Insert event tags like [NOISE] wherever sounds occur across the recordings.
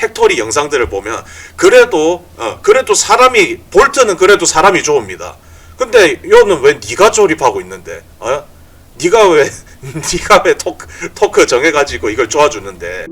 팩토리 영상들을 보면 그래도 어, 그래도 사람이 볼트는 그래도 사람이 좋습니다. 근데 요는 왜 네가 조립하고 있는데? 어? 네가 왜 [LAUGHS] 네가 왜 토크 토크 정해가지고 이걸 쪼아주는데?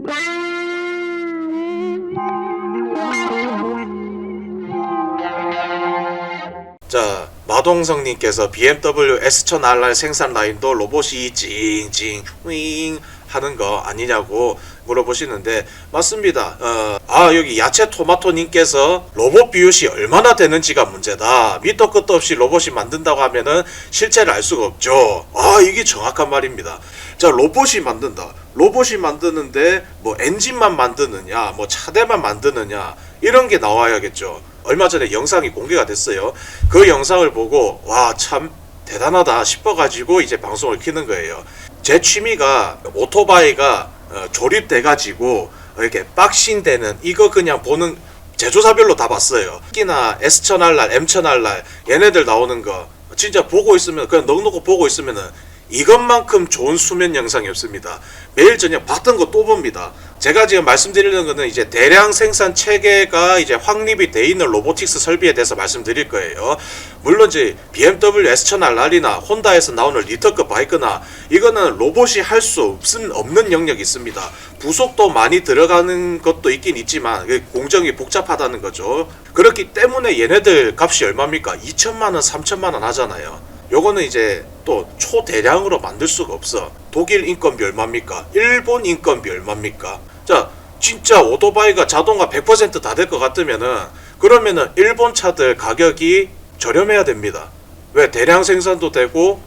자 마동성님께서 BMW S1000RR 생산 라인도 로봇이 찡찡 윙 하는 거 아니냐고 물어보시는데 맞습니다. 어, 아 여기 야채 토마토님께서 로봇 비율이 얼마나 되는지가 문제다. 밑도 끝도 없이 로봇이 만든다고 하면은 실체를 알 수가 없죠. 아 이게 정확한 말입니다. 자 로봇이 만든다. 로봇이 만드는데 뭐 엔진만 만드느냐, 뭐 차대만 만드느냐 이런 게 나와야겠죠. 얼마 전에 영상이 공개가 됐어요. 그 영상을 보고 와 참 대단하다 싶어가지고 이제 방송을 키는 거예요. 제 취미가 오토바이가 어, 조립돼 가지고 이렇게 박싱되는 이거 그냥 보는 제조사별로 다 봤어요. 특히나 S1000RR, M1000RR 얘네들 나오는 거 진짜 보고 있으면 그냥 넉넉히 보고 있으면은 이것만큼 좋은 수면 영상이 없습니다. 매일 저녁 봤던 거 또 봅니다. 제가 지금 말씀드리는 거는 이제 대량 생산 체계가 이제 확립이 돼 있는 로보틱스 설비에 대해서 말씀드릴 거예요. 물론 이제 BMW S1000RR이나 혼다에서 나오는 리터급 바이크나 이거는 로봇이 할 수 없은 없는 영역이 있습니다. 부속도 많이 들어가는 것도 있긴 있지만 그 공정이 복잡하다는 거죠. 그렇기 때문에 얘네들 값이 얼마입니까? 2천만 원, 3천만 원 하잖아요. 요거는 이제 또 초대량으로 만들 수가 없어. 독일 인건비 얼마입니까? 일본 인건비 얼마입니까? 자, 진짜 오토바이가 자동화 100%다 될 것 같으면은 그러면은 일본 차들 가격이 저렴해야 됩니다. 왜 대량 생산도 되고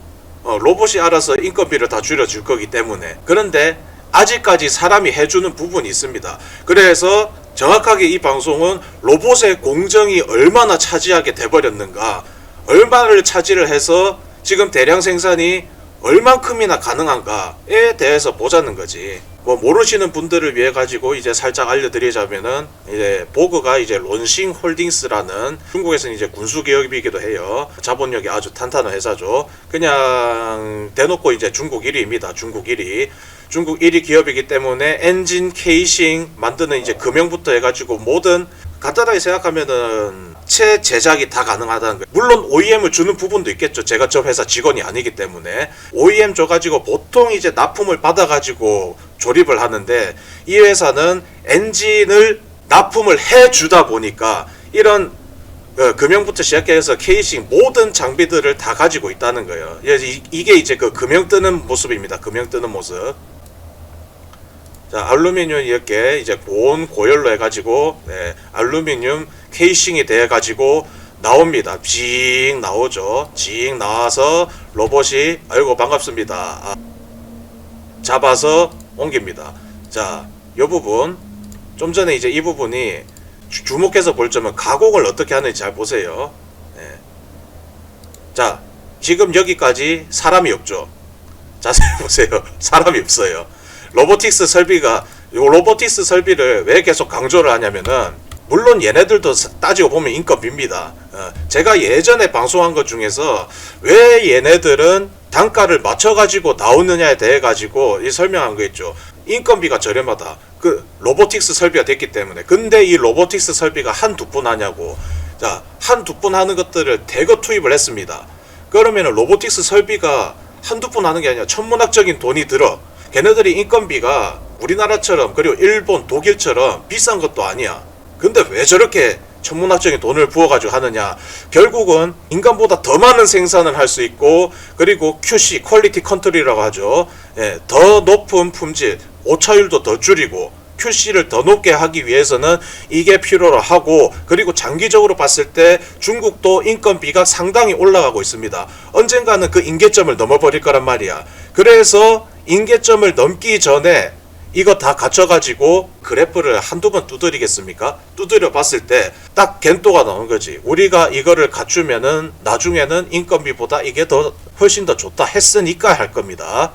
어, 로봇이 알아서 인건비를 다 줄여줄 거기 때문에 그런데 아직까지 사람이 해주는 부분이 있습니다. 그래서 정확하게 이 방송은 로봇의 공정이 얼마나 차지하게 돼버렸는가 얼마를 차지를 해서 지금 대량 생산이 얼만큼이나 가능한가에 대해서 보자는 거지. 뭐 모르시는 분들을 위해 가지고 이제 살짝 알려드리자면은 이제 보그가 이제 론싱 홀딩스라는 중국에서는 이제 군수 기업이기도 해요. 자본력이 아주 탄탄한 회사죠. 그냥 대놓고 이제 중국 1위입니다. 중국 1위. 중국 1위 기업이기 때문에 엔진 케이싱 만드는 이제 금형부터 해가지고 모든 간단하게 생각하면은 체 제작이 다 가능하다는 거예요. 물론 OEM을 주는 부분도 있겠죠. 제가 저 회사 직원이 아니기 때문에 OEM 줘가지고 보통 이제 납품을 받아가지고 조립을 하는데 이 회사는 엔진을 납품을 해주다 보니까 이런 어, 금형부터 시작해서 케이싱 모든 장비들을 다 가지고 있다는 거예요. 예, 이- 이게 이제 그 금형 뜨는 모습입니다. 금형 뜨는 모습. 자, 알루미늄 이렇게 이제 고온 고열로 해가지고 네, 알루미늄 케이싱이 돼 가지고 나옵니다. 징 나오죠. 징 나와서 로봇이 아이고 반갑습니다. 아, 잡아서 옮깁니다. 자, 이 부분 좀 전에 이제 이 부분이 주- 주목해서 볼 점은 가공을 어떻게 하는지 잘 보세요. 네. 자, 지금 여기까지 사람이 없죠. 자세히 [LAUGHS] 보세요. 사람이 없어요. 로보틱스 설비가 요 로보틱스 설비를 왜 계속 강조를 하냐면은 물론 얘네들도 사- 따지고 보면 인건비입니다. 어, 제가 예전에 방송한 것 중에서 왜 얘네들은 단가를 맞춰가지고 나오느냐에 대해 가지고 이 설명한 거 있죠. 인건비가 저렴하다. 그 로보틱스 설비가 됐기 때문에. 근데 이 로보틱스 설비가 한두 분 하냐고. 자, 한두 분 하는 것들을 대거 투입을 했습니다. 그러면 로보틱스 설비가 한두 분 하는 게 아니라 천문학적인 돈이 들어. 걔네들이 인건비가 우리나라처럼 그리고 일본, 독일처럼 비싼 것도 아니야. 근데 왜 저렇게 천문학적인 돈을 부어가지고 하느냐? 결국은 인간보다 더 많은 생산을 할 수 있고 그리고 QC 퀄리티 컨트리라고 하죠. 예, 더 높은 품질, 오차율도 더 줄이고 QC를 더 높게 하기 위해서는 이게 필요로 하고 그리고 장기적으로 봤을 때 중국도 인건비가 상당히 올라가고 있습니다. 언젠가는 그 인계점을 넘어버릴 거란 말이야. 그래서 인계점을 넘기 전에 이거 다 갖춰가지고 그래프를 한두 번 두드리겠습니까? 두드려 봤을 때 딱 겐또가 나오는 거지. 우리가 이거를 갖추면은 나중에는 인건비보다 이게 더 훨씬 더 좋다 했으니까 할 겁니다.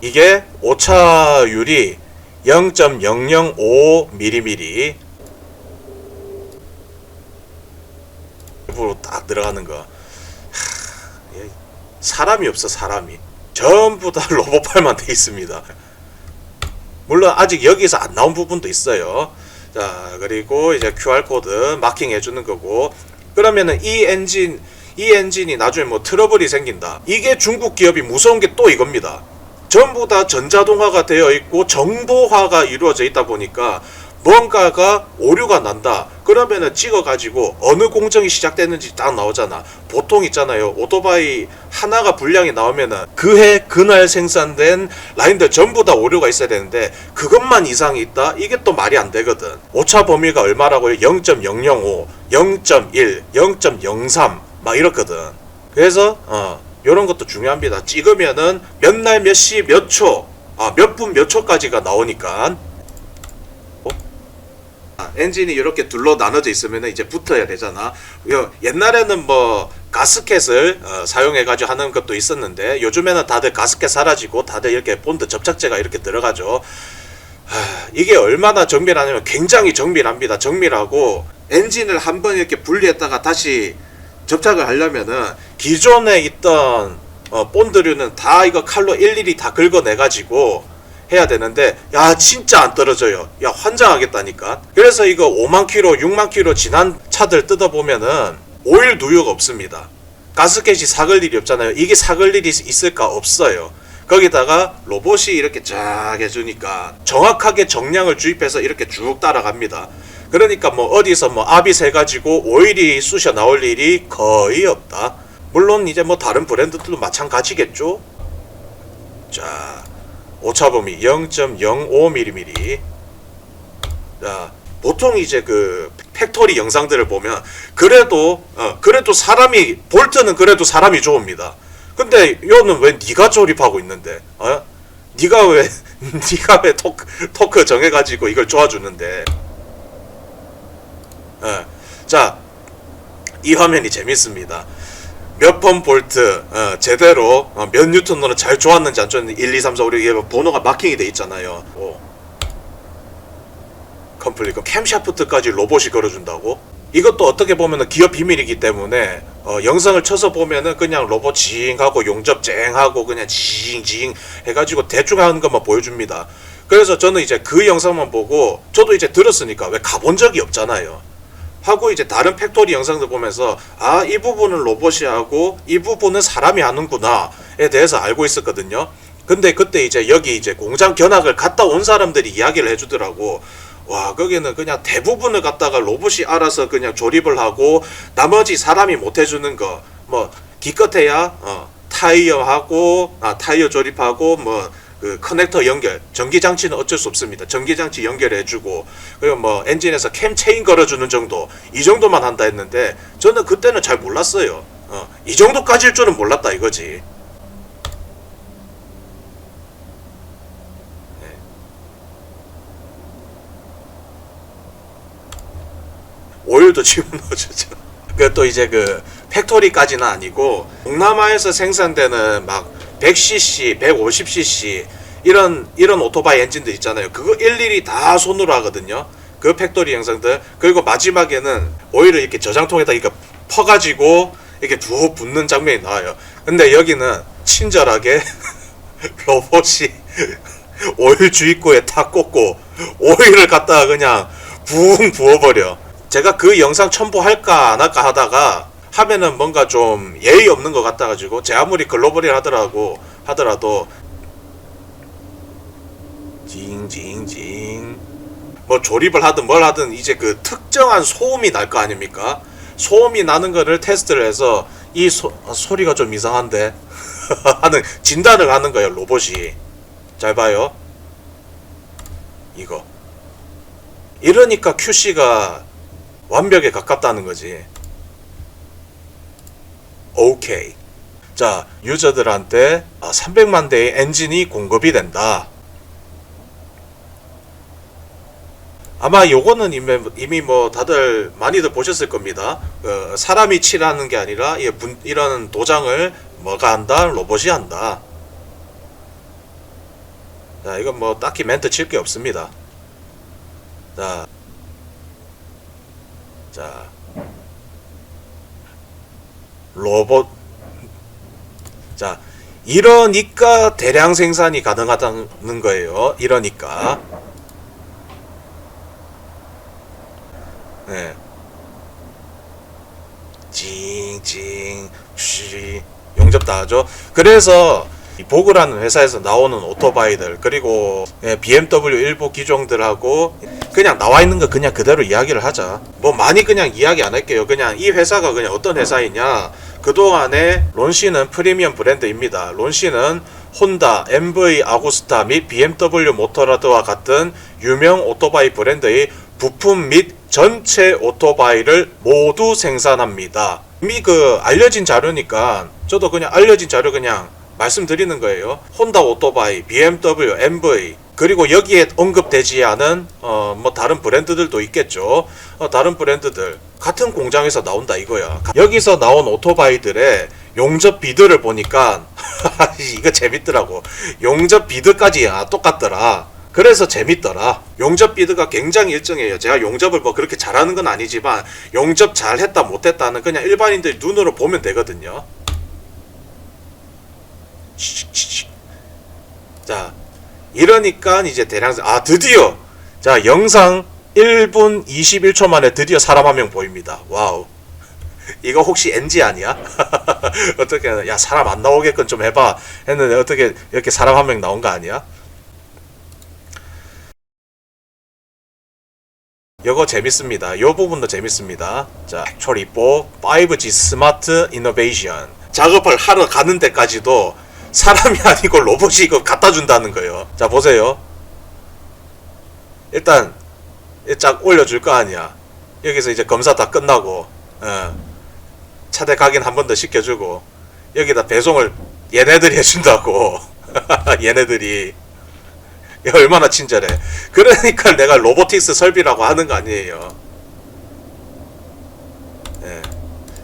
이게 오차율이 0.005mm 일부러 딱 들어가는 거. 하, 예, 사람이 없어 사람이. 전부 다 [LAUGHS] 로봇팔만 돼 있습니다. 물론 아직 여기서 안 나온 부분도 있어요. 자, 그리고 이제 QR코드 마킹 해 주는 거고, 그러면은 이 엔진, 이 엔진이 나중에 뭐 트러블이 생긴다. 이게 중국 기업이 무서운 게 또 이겁니다. 전부 다 전자동화가 되어 있고 정보화가 이루어져 있다 보니까 뭔가가 오류가 난다. 그러면은 찍어가지고 어느 공정이 시작됐는지 딱 나오잖아. 보통 있잖아요. 오토바이 하나가 불량이 나오면은 그해 그날 생산된 라인들 전부 다 오류가 있어야 되는데 그것만 이상이 있다? 이게 또 말이 안 되거든. 오차 범위가 얼마라고요? 0.005, 0.1, 0.03 막 이렇거든. 그래서 어 요런 것도 중요합니다. 찍으면은 몇 날 몇 시 몇 초, 아 몇 분 몇 초까지가 나오니까 아, 엔진이 이렇게 둘로 나눠져 있으면 이제 붙어야 되잖아. 요, 옛날에는 뭐 가스켓을 어, 사용해가지고 하는 것도 있었는데 요즘에는 다들 가스켓 사라지고 다들 이렇게 본드 접착제가 이렇게 들어가죠. 하, 이게 얼마나 정밀하냐면 굉장히 정밀합니다. 정밀하고 엔진을 한번 이렇게 분리했다가 다시 접착을 하려면은 기존에 있던 어, 본드류는 다 이거 칼로 일일이 다 긁어내 가지고 해야 되는데 야 진짜 안 떨어져요. 야 환장하겠다니까. 그래서 이거 5만 킬로, 6만 킬로 지난 차들 뜯어 보면은 오일 누유가 없습니다. 가스켓이 사글 일이 없잖아요. 이게 사글 일이 있을까 없어요. 거기다가 로봇이 이렇게 쫙 해주니까 정확하게 정량을 주입해서 이렇게 쭉 따라갑니다. 그러니까 뭐 어디서 뭐 압이 새 가지고 오일이 쑤셔 나올 일이 거의 없다. 물론 이제 뭐 다른 브랜드들도 마찬가지겠죠. 자, 오차범위 0.05mm. 자, 보통 이제 그 팩토리 영상들을 보면 그래도 어, 그래도 사람이 볼트는 그래도 사람이 좋습니다. 근데 요는 왜 네가 조립하고 있는데? 어? 네가 왜 [LAUGHS] 네가 왜 토크 토크 정해 가지고 이걸 쪼아주는데? 어. 자, 이 화면이 재밌습니다. 몇번 볼트 어, 제대로 어, 몇 뉴턴으로 잘 좋았는지 안 좋았는지 1, 2, 3, 4, 5, 6 이게 번호가 마킹이 돼 있잖아요. 오. 컴플릿 그 캠샤프트까지 로봇이 걸어준다고? 이것도 어떻게 보면은 기업 비밀이기 때문에 어, 영상을 쳐서 보면은 그냥 로봇 징하고 용접 쨍하고 그냥 징징 해가지고 대충 하는 것만 보여줍니다. 그래서 저는 이제 그 영상만 보고 저도 이제 들었으니까 왜 가본 적이 없잖아요. 하고 이제 다른 팩토리 영상들 보면서 아 이 부분은 로봇이 하고 이 부분은 사람이 하는구나에 대해서 알고 있었거든요. 근데 그때 이제 여기 이제 공장 견학을 갔다 온 사람들이 이야기를 해주더라고. 와 거기는 그냥 대부분을 갖다가 로봇이 알아서 그냥 조립을 하고 나머지 사람이 못 해주는 거 뭐 기껏해야 어, 타이어하고 아 타이어 조립하고 뭐 그 커넥터 연결 전기 장치는 어쩔 수 없습니다. 전기 장치 연결해 주고 그리고 뭐 엔진에서 캠 체인 걸어 주는 정도 이 정도만 한다 했는데 저는 그때는 잘 몰랐어요. 어, 이 정도까지일 줄은 몰랐다 이거지. 오일도 [LAUGHS] 집어넣어주죠. 그 또 이제 그 팩토리까지는 아니고 동남아에서 생산되는 막 100cc, 150cc 이런 이런 오토바이 엔진들 있잖아요. 그거 일일이 다 손으로 하거든요. 그 팩토리 영상들 그리고 마지막에는 오일을 이렇게 저장통에다 이렇게 퍼가지고 이렇게 부 붓는 장면이 나와요. 근데 여기는 친절하게 [LAUGHS] 로봇이 [LAUGHS] 오일 주입구에 탁 꽂고 오일을 갖다가 그냥 붕 부어버려. 제가 그 영상 첨부할까 안 할까 하다가 하면은 뭔가 좀 예의 없는 것 같아 가지고 제 아무리 글로벌이라 하더라고 하더라도 징징징. 뭐 조립을 하든 뭘 하든 이제 그 특정한 소음이 날 거 아닙니까? 소음이 나는 거를 테스트를 해서 이 소, 아, 소리가 좀 이상한데? [LAUGHS] 하는 진단을 하는 거예요 로봇이. 잘 봐요. 이거. 이러니까 QC가 완벽에 가깝다는 거지. 오케이. 자, 유저들한테 300만 대의 엔진이 공급이 된다. 아마 요거는 이미, 이미 뭐 다들 많이들 보셨을 겁니다. 어, 사람이 칠하는 게 아니라 이 분- 이런 도장을 뭐가 한다? 로봇이 한다. 자, 이건 뭐 딱히 멘트 칠 게 없습니다. 자, 자 로봇 자 이러니까 대량 생산이 가능하다는 거예요. 이러니까. 네. 징징 쉬 용접 다 하죠. 그래서 이 보그라는 회사에서 나오는 오토바이들 그리고 예, BMW 일부 기종들하고 그냥 나와 있는 거 그냥 그대로 이야기를 하자. 뭐 많이 그냥 이야기 안 할게요. 그냥 이 회사가 그냥 어떤 회사이냐. 그동안에 론시는 프리미엄 브랜드입니다. 론시는 혼다, MV 아구스타 및 BMW 모터라드와 같은 유명 오토바이 브랜드의 부품 및 전체 오토바이를 모두 생산합니다. 이미 그 알려진 자료니까 저도 그냥 알려진 자료 그냥 말씀드리는 거예요. 혼다 오토바이, BMW, MV 그리고 여기에 언급되지 않은 어 뭐 다른 브랜드들도 있겠죠. 어 다른 브랜드들 같은 공장에서 나온다 이거야. 여기서 나온 오토바이들의 용접 비드를 보니까 [LAUGHS] 이거 재밌더라고. 용접 비드까지 아, 똑같더라. 그래서 재밌더라. 용접 비드가 굉장히 일정해요. 제가 용접을 뭐 그렇게 잘하는 건 아니지만 용접 잘했다 못했다는 그냥 일반인들 눈으로 보면 되거든요. 자, 이러니까 이제 대량 아 드디어 자 영상 1분 21초 만에 드디어 사람 한 명 보입니다. 와우. [LAUGHS] 이거 혹시 NG 아니야? [LAUGHS] 어떻게 야 사람 안 나오게끔 좀 해봐 했는데 어떻게 이렇게 사람 한 명 나온 거 아니야? 요거 재밌습니다. 요 부분도 재밌습니다. 자, 액츄얼 5G 스마트 이노베이션 작업을 하러 가는 데까지도 사람이 [LAUGHS] 아니고 로봇이 이거 갖다 준다는 거예요. 자, 보세요. 일단 쫙 올려줄 거 아니야. 여기서 이제 검사 다 끝나고, 어, 차대 각인 한번 더 시켜주고, 여기다 배송을 얘네들이 해준다고. [LAUGHS] 얘네들이. 야, 얼마나 친절해. 그러니까 내가 로보틱스 설비라고 하는 거 아니에요. 예.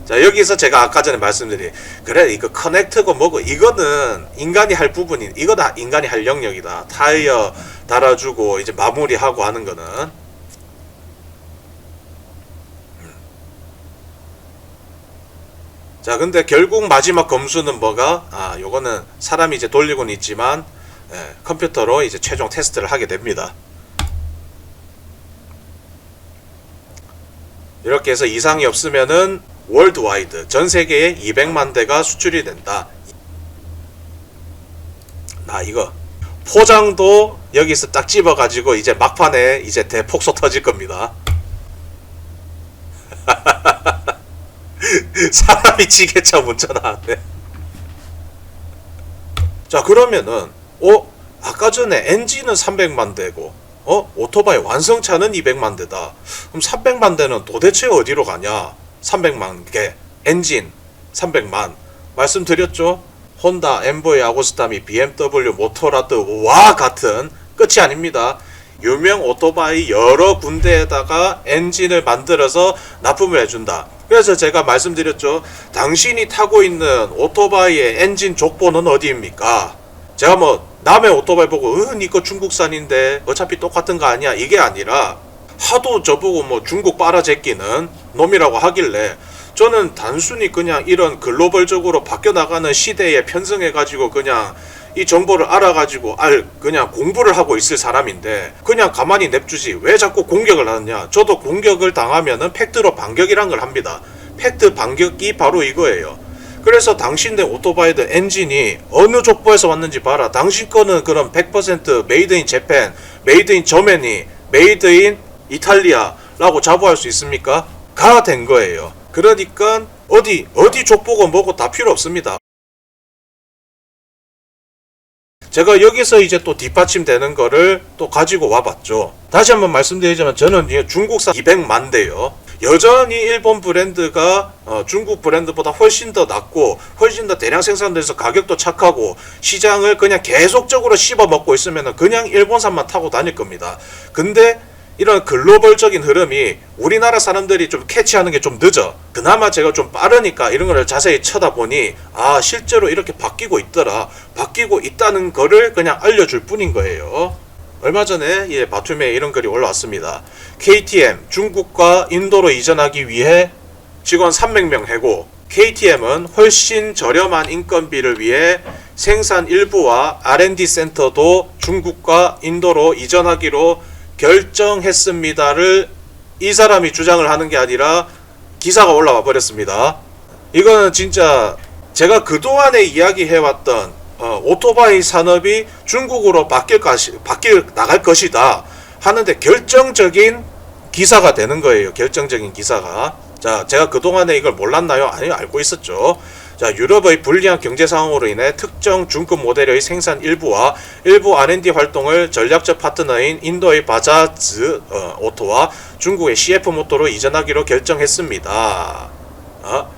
자, 여기서 제가 아까 전에 말씀드린, 그래, 이거 커넥트고 뭐고, 이거는 인간이 할 부분이, 이거 다 인간이 할 영역이다. 타이어 달아주고, 이제 마무리하고 하는 거는. 음. 자, 근데 결국 마지막 검수는 뭐가? 아, 요거는 사람이 이제 돌리고는 있지만, 예, 컴퓨터로 이제 최종 테스트를 하게 됩니다. 이렇게 해서 이상이 없으면은 월드와이드 전 세계에 200만 대가 수출이 된다. 나 이거 포장도 여기서 딱 집어 가지고 이제 막판에 이제 대폭소 터질 겁니다. [LAUGHS] 사람이 지게차 문자 나왔네. 자 그러면은 어 아까 전에 엔진은 300만 대고 어 오토바이 완성차는 200만 대다. 그럼 300만 대는 도대체 어디로 가냐? 300만 개 엔진 300만 말씀드렸죠. 혼다, 엠보이, 아고스타 및 BMW, 모토라드와 같은 끝이 아닙니다. 유명 오토바이 여러 군데에다가 엔진을 만들어서 납품을 해준다. 그래서 제가 말씀드렸죠. 당신이 타고 있는 오토바이의 엔진 족보는 어디입니까? 제가 뭐 남의 오토바이 보고 응 이거 중국산인데 어차피 똑같은 거 아니야 이게 아니라 하도 저보고 뭐 중국 빨아제끼는 놈이라고 하길래 저는 단순히 그냥 이런 글로벌적으로 바뀌어 나가는 시대에 편성해 가지고 그냥 이 정보를 알아가지고 알 그냥 공부를 하고 있을 사람인데 그냥 가만히 냅주지 왜 자꾸 공격을 하느냐. 저도 공격을 당하면은 팩트로 반격이란 걸 합니다. 팩트 반격이 바로 이거예요. 그래서 당신네 오토바이들 엔진이 어느 족보에서 왔는지 봐라. 당신 거는 그럼 100% 메이드 인 재팬 메이드 인 저메니 메이드 인 이탈리아라고 자부할 수 있습니까? 가 된 거예요 그러니까 어디 어디 족보고 뭐고 다 필요 없습니다 제가 여기서 이제 또 뒷받침되는 거를 또 가지고 와봤죠. 다시 한번 말씀드리자면 저는 중국산 200만 대요. 여전히 일본 브랜드가 어, 중국 브랜드보다 훨씬 더 낫고 훨씬 더 대량 생산돼서 가격도 착하고 시장을 그냥 계속적으로 씹어 먹고 있으면 그냥 일본산만 타고 다닐 겁니다. 근데 이런 글로벌적인 흐름이 우리나라 사람들이 좀 캐치하는 게 좀 늦어. 그나마 제가 좀 빠르니까 이런 거를 자세히 쳐다보니 아 실제로 이렇게 바뀌고 있더라. 바뀌고 있다는 거를 그냥 알려줄 뿐인 거예요. 얼마 전에 예, 바툼에 이런 글이 올라왔습니다. KTM 중국과 인도로 이전하기 위해 직원 300명 해고 KTM은 훨씬 저렴한 인건비를 위해 생산 일부와 R&D 센터도 중국과 인도로 이전하기로 결정했습니다를 이 사람이 주장을 하는 게 아니라 기사가 올라와 버렸습니다. 이거는 진짜 제가 그동안에 이야기해왔던 어, 오토바이 산업이 중국으로 바뀔 것이, 바뀔 나갈 것이다 하는데 결정적인 기사가 되는 거예요. 결정적인 기사가. 자, 제가 그동안에 이걸 몰랐나요? 아니요, 알고 있었죠. 자, 유럽의 불리한 경제 상황으로 인해 특정 중급 모델의 생산 일부와 일부 R&D 활동을 전략적 파트너인 인도의 바자즈 어, 오토와 중국의 CF 모토로 이전하기로 결정했습니다. 어?